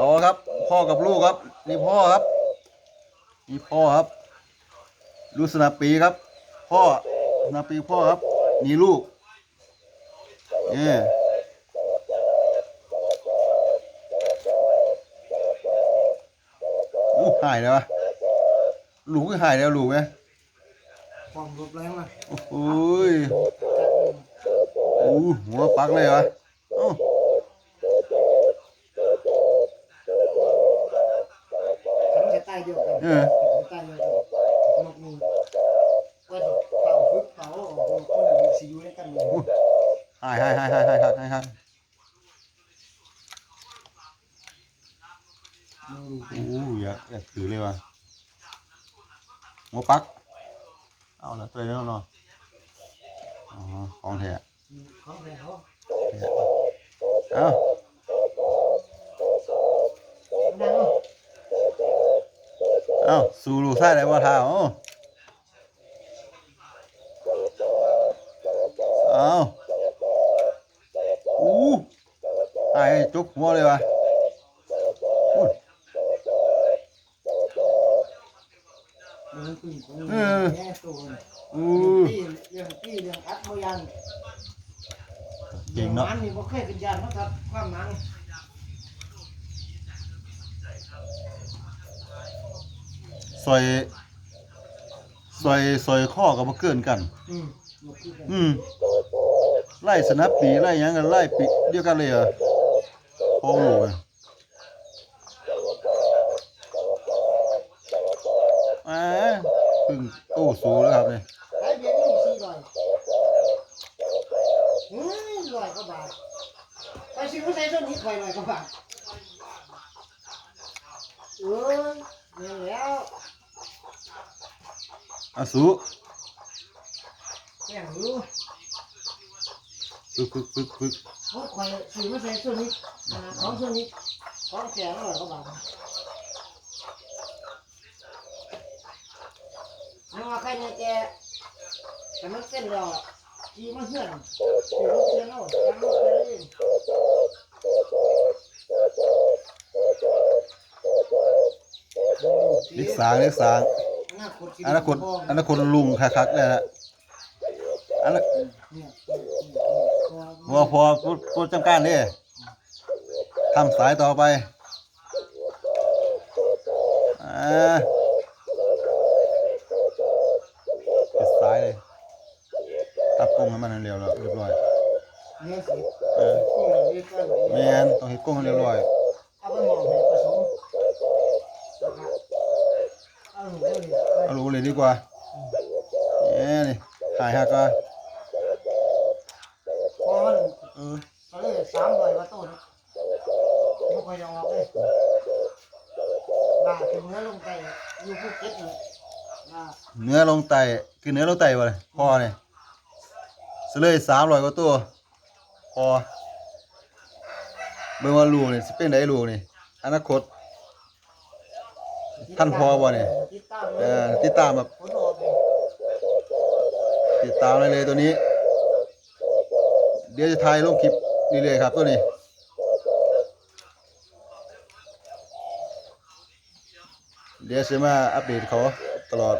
เอาครับ พ่อกับลูกครับ นี่พ่อครับ นี่พ่อครับดูสนับปีครับ พ่อสนับปีพ่อครับ นี่ลูกเนี่ยอู้หายแล้ววะลูกก็หายแล้วลูกไหมความรบแรงมาโอ้ยอู้หัวปักเลยวะ เดียวกันเออ ใต้เดียวกันนกนี่ว่าเป่าฟึ๊บเป่าออกนกมันอยู่สิอยู่ในกันเลย หายหายหายหายหายหายหายโอ้ยอยากอยากถือเลยว่ะหมอปัก เอาละตัวนี้เนาะอ๋อของแท้ของแท้เอา อาสู่ลูกชายได้บ่ท่าเอาเอาอู้หายจุกหัวเลยวะอู้มึงขึ้นของแย่ตัวอู้ตีเรื่องตีเรื่องอัดโมยันเก่งเนาะมันนี่บ่เคยเป็นยันนะครับความหนัง อยซอยซอยข้อกับบ่เกินกัน อืมบ่คือกันอืมไล่สนับปีไล่หยังกันไล่ปีเดียวกันเลยเหรอะพอหมูเลยอ่าพึ่งโอ้สูแล้วครับเนี่ยไอ้เบียร์นี่สี่ร้อยเฮ้ยร้อยกว่าบาทไปซื้อมาใส่ต้นนี้ไปร้อยกว่าบาทเอ้ยเงินแล้ว อาสูแข่งรู้ฝึกฝึกฝึกฝึกเขาคอยซื้อมาใส่ต้นนี้อ่าของต้นนี้ของแก่ร้อยกว่าบาทเอาว่าใครเนี่ยแกแต่มันเป็นแล้วขี่มาเฮือนขี่รถเชียงเอาจังรถเชียงเองลิกสางลิกสาง อนาคตอนาคตอนคตลุงคักๆเลยนะอันนั้นเนี่ยพอพูดพูดจำการดิทำสายต่อไปอ่าปิดสายเลยตัดกรงให้มันเร็วแล้วเรียบร้อยเนี่ยสิเออกุ้งเล็กก็เลยแมนต้องเฮ็ดกรงให้เรียบร้อย เอาไปมองให้ผสมนะครับเอาหนู เลยเอาลูกเลยดีกว่าเอ้นี่ถ่ายหักก่อนพอมันเออก็เลยสามร้อยกว่าต้นไม่ค่อยจะออกเลยบ้าถึงเนื้อลงไปอยู่ภูเก็ตเลยบ้าเนื้อลงไตคือเนื้อลงไตวะเลยพอเนี่ยสเลยสามร้อยกว่าตัวพอเบิ่งว่าลูกนี่สิเป็นไดลูกนี่อนาคต ท่านพอบ่เนี่ยติดตามเออติดตามแบบผลออกเลยติดตามเลยเลยตัวนี้ เดี๋ยวจะถ่ายลงคลิปนี่เลยครับตัวนี้เดี๋ยวจะมาอัปเดตเขาตลอด